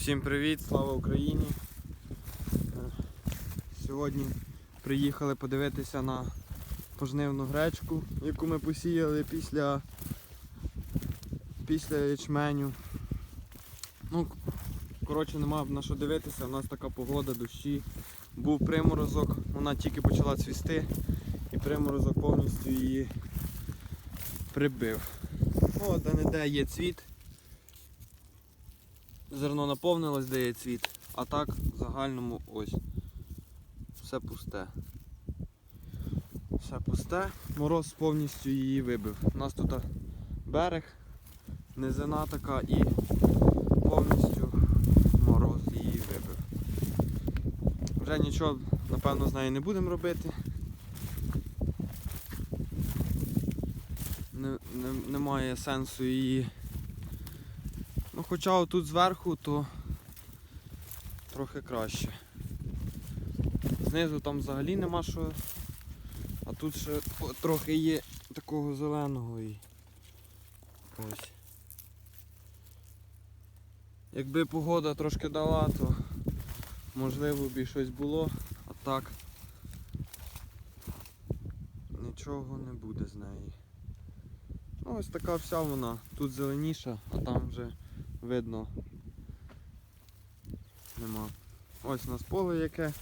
Всім привіт, слава Україні! Е, Сьогодні приїхали подивитися на пожнивну гречку, яку ми посіяли після, після ячменю. Ну, коротше, нема на що дивитися, у нас така погода, дощі. Був приморозок, вона тільки почала цвісти і приморозок повністю її прибив. Ну, де-не-де є цвіт. Зерно наповнилось, де є цвіт, а так в загальному ось. Все пусте. Все пусте. Мороз повністю її вибив. У нас тут берег, низина така і повністю мороз її вибив. Вже нічого, напевно, з нею не будемо робити. Не, не, немає сенсу її. Ну хоча тут зверху, то трохи краще. Знизу там взагалі нема що. А тут ще трохи є такого зеленого і ось. Якби погода трошки дала, то можливо б і щось було, а так нічого не буде з неї. Ну ось така вся вона. Тут зеленіша, а там вже видно нема. Ось у нас поле яке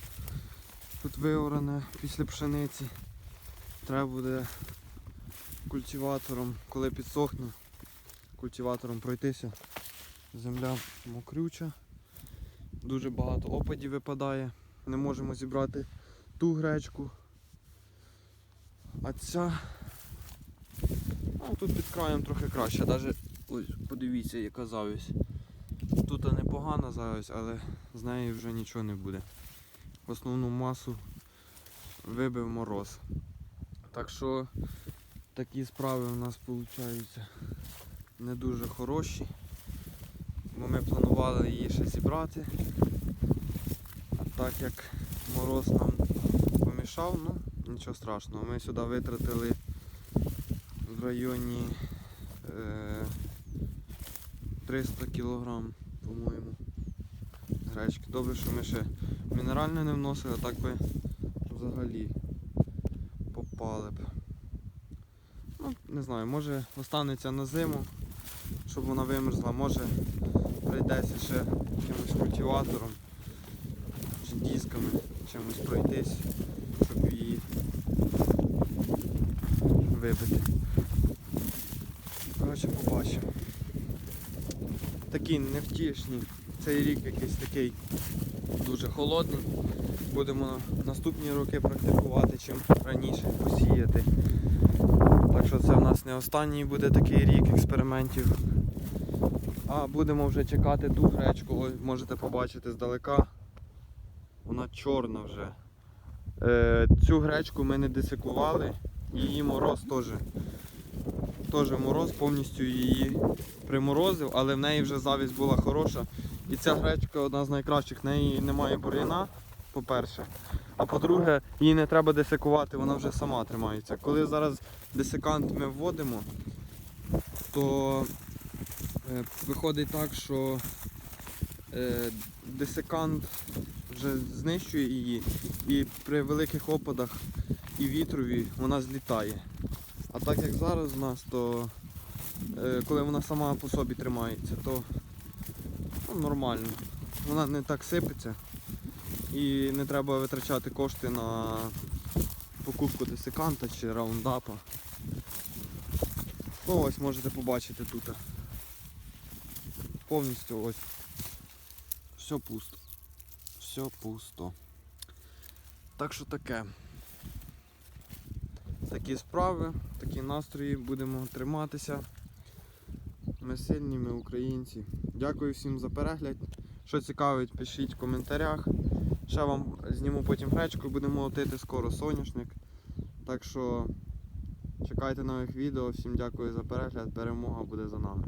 тут виоране після пшениці. Треба буде культиватором, коли підсохне, культиватором пройтися. Земля мокрюча, дуже багато опадів випадає, не можемо зібрати ту гречку. А ця ну, тут під краєм трохи краще, навіть ось подивіться яка завість. Тут непогана завість, але з неї вже нічого не буде. Основну масу вибив мороз. Так що такі справи у нас виходять не дуже хороші. Бо ми планували її ще зібрати. А так як мороз нам помішав, ну нічого страшного. Ми сюди витратили в районі е, 300 кілограм, по-моєму, гречки. Добре, що ми ще мінеральне не вносили, так би взагалі попали б. Ну, не знаю, може останеться на зиму, щоб вона вимерзла, може прийдеться ще якимось культиватором чи дисками чимось пройтись, щоб її вибити. Коротше, побачимо. Такі невтішні. Цей рік якийсь такий дуже холодний. Будемо наступні роки практикувати, чим раніше посіяти. Так що це в нас не останній буде такий рік експериментів. А будемо вже чекати ту гречку, ось можете побачити здалека. Вона чорна вже. Е, цю гречку ми не десикували, її мороз теж. Теж мороз повністю її приморозив, але в неї вже завість була хороша. І ця гречка одна з найкращих, в неї немає бур'яна, по-перше. А по-друге, її не треба десикувати, вона вже сама тримається. Коли зараз десикант ми вводимо, то е, виходить так, що е, десикант вже знищує її і при великих опадах і вітрові вона злітає. А так як зараз у нас, то е, коли вона сама по собі тримається, то ну, нормально. Вона не так сипеться і не треба витрачати кошти на покупку десиканта чи раундапа. Ну ось можете побачити тут. Повністю ось. Все пусто. Все пусто. Так що таке. Такі справи, такі настрої, будемо триматися. Ми сильні, ми українці. Дякую всім за перегляд. Що цікавить, пишіть в коментарях. Ще вам зніму потім гречку, будемо молотити скоро соняшник. Так що чекайте нових відео. Всім дякую за перегляд. Перемога буде за нами.